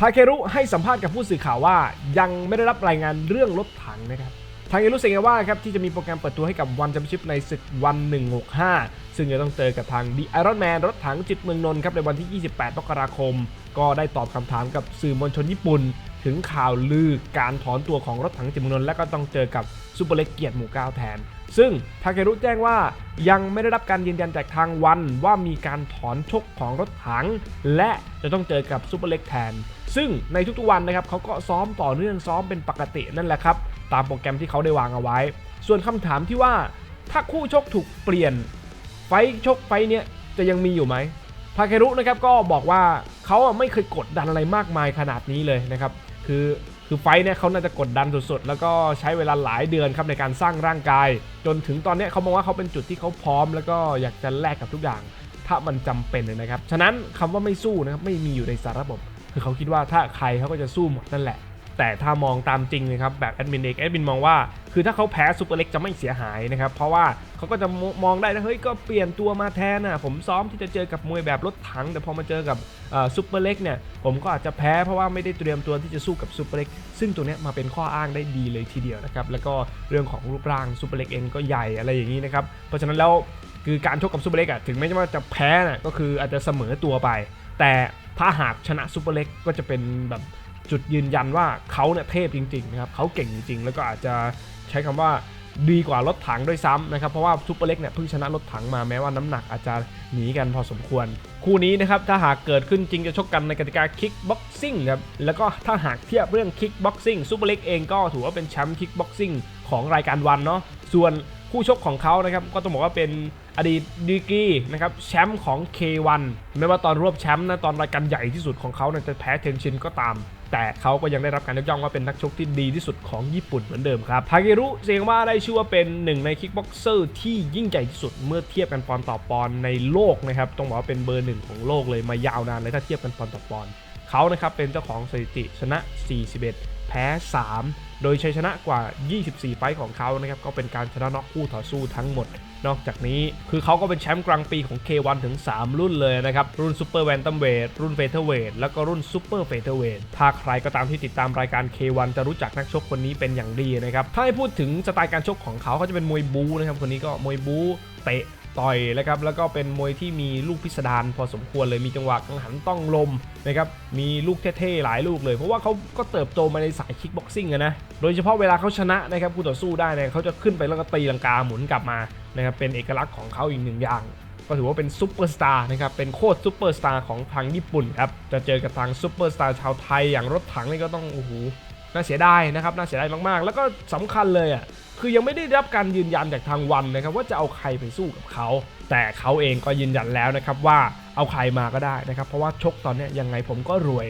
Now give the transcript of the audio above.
ทาเครุให้สัมภาษณ์กับผู้สื่อข่าวว่า ยังไม่ได้รับรายงานเรื่องรถถังนะครับทางเอรุเซงว่าครับที่จะมีโปรแกรมเปิดตัวให้กับวันแชมเปี้ยนชิพในศึกวัน 165 ซึ่งจะต้องเจอกับทางดีไอรอนแมนรถถังจิตเมืองนนท์ครับในวันที่ 28มกราคม ก็ได้ตอบคำถามกับสื่อมวลชนญี่ปุ่น ถึงข่าวลือการถอนตัวของรถถังจิตเมืองนนท์และก็ต้องเจอกับซูเปอร์เล็กเกียรติหมู่เก้าแทน ซึ่งทาเครุแจ้งว่ายังไม่ได้รับการยืนยันจากทางวันว่ามีการถอนชกของรถถัง และจะต้องเจอกับซูเปอร์เล็กแทน ซึ่งในทุกๆวันนะครับเขาก็ซ้อมต่อเนื่องซ้อมเป็นปกตินั่นแหละครับ ตามโปรแกรมที่เขาได้วางเอาไว้ ส่วนคำถามที่ว่าถ้าคู่ชกถูกเปลี่ยน ไฟชกไฟเนี้ยจะยังมีอยู่ไหมทาเครุนะครับก็บอกว่าเขาไม่เคยกดดันอะไรมากมายขนาดนี้เลยนะครับ คือคือไฟเนี่ยเขาน่าจะกดดันสุดๆ แล้วก็ใช้เวลาหลายเดือนครับในการสร้างร่างกาย จนถึงตอนเนี้ยเขามองว่าเขาเป็นจุดที่เขาพร้อม แล้วก็อยากจะแลกกับทุกอย่าง ถ้ามันจำเป็นนะครับ ฉะนั้นคำว่าไม่สู้นะครับไม่มีอยู่ในสารระบบ คือเขาคิดว่าถ้าใครเขาก็จะสู้หมดนั่นแหละ แต่ถ้ามองตามจริงนะครับแบบแอดมินเอกแอดมินมองว่า คือถ้าเขาแพ้ซูเปอร์เล็กจะไม่เสียหายนะครับ เพราะว่าเขาก็จะมองได้นะเฮ้ยก็เปลี่ยนตัวมาแทนนะผมซ้อมที่จะเจอกับมวยแบบรถถัง แต่พอมาเจอกับซูเปอร์เล็กเนี่ยผมก็อาจจะแพ้เพราะว่าไม่ได้เตรียมตัวที่จะสู้กับซูเปอร์เล็กซึ่งตัวเนี้ยมาเป็นข้ออ้างได้ดีเลยทีเดียวนะครับแล้วก็เรื่องของรูปร่างซูเปอร์เล็กเองก็ใหญ่อะไรอย่างนี้นะครับเพราะฉะนั้นแล้วคือการชกกับซูเปอร์เล็กอะถึงแม้ว่าจะแพ้นะก็คืออาจจะเสมอตัวไป แต่ถ้าหากชนะซูเปอร์เล็กก็จะเป็นแบบจุดยืนยันว่าเขาเนี่ยเทพจริงๆนะครับเขาเก่งจริงๆ แล้วก็อาจจะใช้คำว่าดีกว่ารถถังด้วยซ้ำนะครับ เพราะว่าซูเปอร์เล็กเนี่ยเพิ่งชนะรถถังมาแม้ว่าน้ำหนักอาจจะหนีกันพอสมควร คู่นี้นะครับถ้าหากเกิดขึ้นจริงจะชกกันในกติกาคิกบ็อกซิ่งครับแล้วก็ถ้าหากเทียบเรื่องคิกบ็อกซิ่งซูเปอร์เล็กเองก็ถือว่าเป็นแชมป์คิกบ็อกซิ่งของรายการวันเนาะส่วนคู่ชกของเขานะครับก็ต้องบอกว่าเป็น อดีตดีกรีนะครับแชมป์ของ K1 ไม่ว่าตอนรวบแชมป์นะตอนรายการใหญ่ที่สุดของเขาเนี่ยจะแพ้เทนชินก็ตาม แต่เขาก็ยังได้รับการยกย่องว่าเป็นนักชกที่ดีที่สุดของญี่ปุ่นเหมือนเดิมครับทาเกรุเซียงว่าได้ชื่อว่าเป็นหนึ่งในคิกบ็อกเซอร์ที่ยิ่งใหญ่ที่สุดเมื่อเทียบกันปอนต่อปอนในโลกนะครับต้องบอกว่าเป็นเบอร์หนึ่งของโลกเลยมายาวนานเลยถ้าเทียบกันปอนต่อปอนเขานะครับเป็นเจ้าของสถิติชนะ 41 แพ้ 3 โดยชัยชนะกว่า 24 ไฟต์ของเขานะครับก็เป็นการชนะน็อกคู่ต่อสู้ทั้งหมด นอกจากนี้คือเขาก็เป็นแชมป์กลางปีของ K1 ถึง 3 รุ่นเลยนะครับ รุ่นซูเปอร์แวนตัมเวทรุ่นเฟเธอร์เวทแล้วก็รุ่นซูเปอร์เฟเธอร์เวทถ้าใครก็ตามที่ติดตามรายการ K1 จะรู้จักนักชกคนนี้เป็นอย่างดีนะครับถ้าให้พูดถึงสไตล์การชกของเขาเขาจะเป็นมวยบูนะครับคนนี้ก็มวยบูเตะ ต่อยนะครับแล้วก็เป็นมวยที่มีลูกพิสดารพอสมควรเลยมีจังหวะกังหันต้องลมนะครับมีลูกเท่ๆหลายลูกเลย เพราะว่าเขาก็เติบโตมาในสายคิกบ็อกซิ่งนะโดยเฉพาะเวลาเขาชนะนะครับคู่ต่อสู้ได้เนี่ยเขาจะขึ้นไปแล้วก็ตีลังกาหมุนกลับมานะครับเป็นเอกลักษณ์ของเขาอีกหนึ่งอย่างก็ถือว่าเป็นซูเปอร์สตาร์นะครับ เป็นโคตรซูเปอร์สตาร์ของทางญี่ปุ่นครับ จะเจอกับทางซูเปอร์สตาร์ชาวไทยอย่างรถถังนี่ก็ต้องโอ้โห น่าเสียดายนะครับน่าเสียดายมากๆ แล้วก็สำคัญเลยอะคือยังไม่ได้รับการยืนยันจากทางวันนะครับว่าจะเอาใครไปสู้กับเขา แต่เขาเองก็ยืนยันแล้วนะครับว่าเอาใครมาก็ได้นะครับ เพราะว่าชกตอนนี้ยังไงผมก็รวย